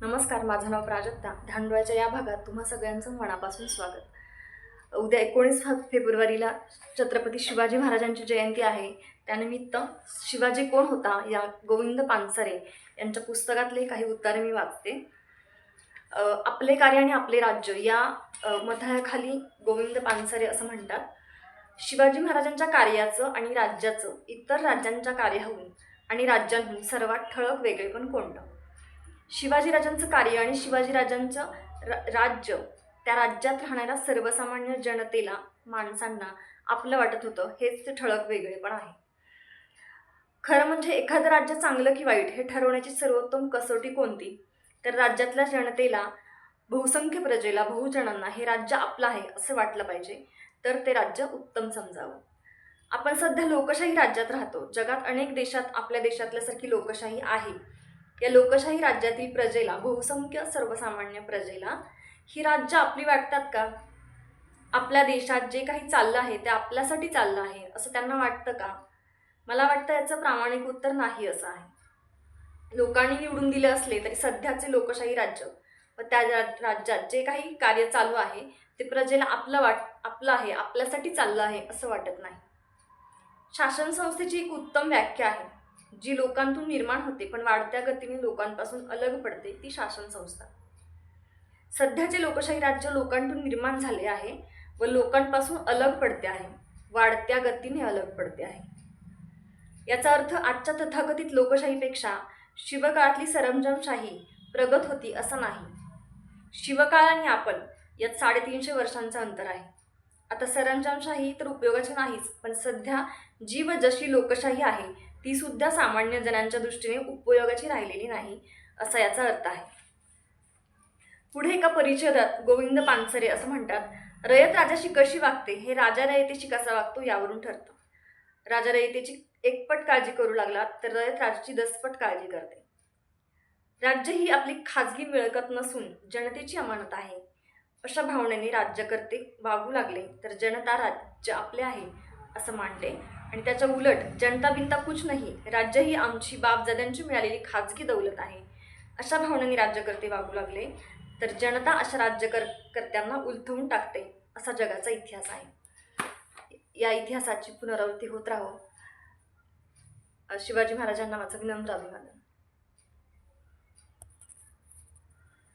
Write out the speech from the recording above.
नमस्कार माझं नाव प्राजक्ता. धांडोळ्याच्या या भागात तुम्हा सगळ्यांचं मनापासून स्वागत. उद्या एकोणीस फेब्रुवारीला छत्रपती शिवाजी महाराजांची जयंती आहे. त्यानिमित्त शिवाजी कोण होता या गोविंद पानसरे यांच्या पुस्तकातले काही उत्तरे मी वाचते. आपले कार्य आणि आपले राज्य या मथळ्याखाली गोविंद पानसरे असं म्हणतात. शिवाजी महाराजांच्या कार्याचं आणि राज्याचं इतर राज्यांच्या कार्याहून आणि राज्यांहून सर्वात ठळक वेगळेपण कोणतं? शिवाजीराजांचं कार्य आणि शिवाजीराजांचं रा राज्य त्या राज्यात राहणाऱ्या सर्वसामान्य जनतेला माणसांना आपलं वाटत होतं हेच ते ठळक वेगळेपण आहे. खरं म्हणजे एखादं राज्य चांगलं की वाईट हे ठरवण्याची सर्वोत्तम कसोटी कोणती? तर राज्यातल्या जनतेला बहुसंख्य प्रजेला बहुजनांना हे राज्य आपलं आहे असं वाटलं पाहिजे. तर ते राज्य उत्तम समजावं. आपण सध्या लोकशाही राज्यात राहतो. जगात अनेक देशात आपल्या देशातल्यासारखी लोकशाही आहे. या लोकशाही राज्यातील प्रजेला बहुसंख्य सर्वसामान्य प्रजेला ही राज्य आपली वाटतात का? आपल्या देशात जे काही चाललं आहे ते आपल्यासाठी चाललं आहे असं त्यांना वाटतं का? मला वाटतं याचं प्रामाणिक उत्तर नाही असं आहे. लोकांनी निवडून दिले असले तरी सध्याचे लोकशाही राज्य व त्या रा- राज्यात जे काही कार्य चालू आहे ते प्रजेला आपलं वाट आपलं आहे आपल्यासाठी चाललं आहे असं वाटत नाही. शासन संस्थेची एक उत्तम व्याख्या आहे. जी लोकांतून निर्माण होते पण वाढत्या गतीने लोकांपासून अलग पडते ती शासन संस्था सध्याचे लोकशाही राज्य लोकांतून निर्माण झाले आहे व लोकांपासून अलग पडते आहे वाढत्या गतीने अलग पडते आहे. याचा अर्थ आजच्या तथाकथित लोकशाहीपेक्षा शिवकाळातली सरंजामशाही प्रगत होती असं नाही. शिवकाळ आणि आपण यात साडेतीनशे वर्षांचं अंतर आहे. आता सरंजामशाही तर उपयोगाची नाहीच पण सध्या जी व जशी लोकशाही आहे ती सुद्धा सामान्य जणांच्या दृष्टीने उपयोगाची राहिलेली नाही असा याचा अर्थ आहे. पुढे एका परिच्छेदात गोविंद पानसरे असं म्हणतात रयत राजाशी कशी वागते हे राजा रयतेशी कसा वागतो यावरून ठरतं. राजा रयतेची एकपट काळजी करू लागला तर रयत राजाची दसपट काळजी करते. राज्य ही आपली खाजगी मिळकत नसून जनतेची अमानत आहे. अशा भावनेने राज्यकर्ते वागू लागले तर जनता राज्य आपले आहे असं मानते आणि त्याच्या उलट जनता बिनता कुछ नाही राज्य ही आमची बापजाद्यांची मिळालेली खाजगी दौलत आहे. अशा भावनेने राज्यकर्ते वागू लागले तर जनता अशा राज्यकर्त्यांना उलथवून टाकते असा जगाचा इतिहास आहे. या इतिहासाची पुनरावृत्ती होत राहो. शिवाजी महाराजांना माझं विनम्र अभिवादन